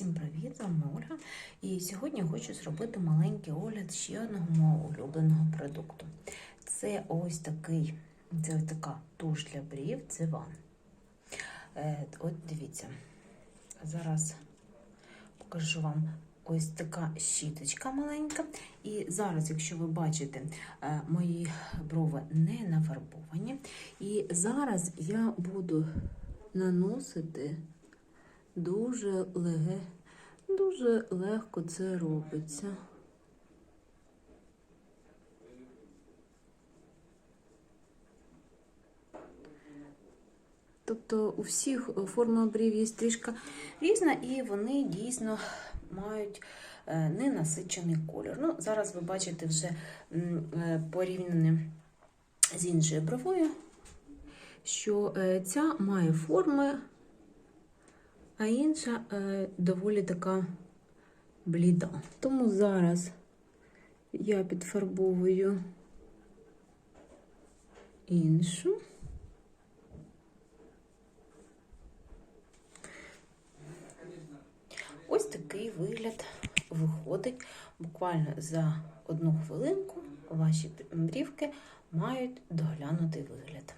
Всім привіт, з вами Ольга. І сьогодні хочу зробити маленький огляд ще одного мого улюбленого продукту. Це ось такий, це ось така туш для брів, це ван. Е, от дивіться, зараз покажу вам ось така щіточка маленька. І зараз, якщо ви бачите, е, мої брови не нафарбовані. І зараз я буду наносити дуже леге, дуже легко це робиться. Тобто у всіх форма брів є трішки різна, і вони дійсно мають е, ненасичений колір. Ну, зараз ви бачите вже е, порівняне з іншою бровою, що е, ця має форми, а інша е, доволі така бліда. Тому зараз я підфарбовую іншу. Ось такий вигляд виходить. Буквально за одну хвилинку ваші брівки мають доглянутий вигляд.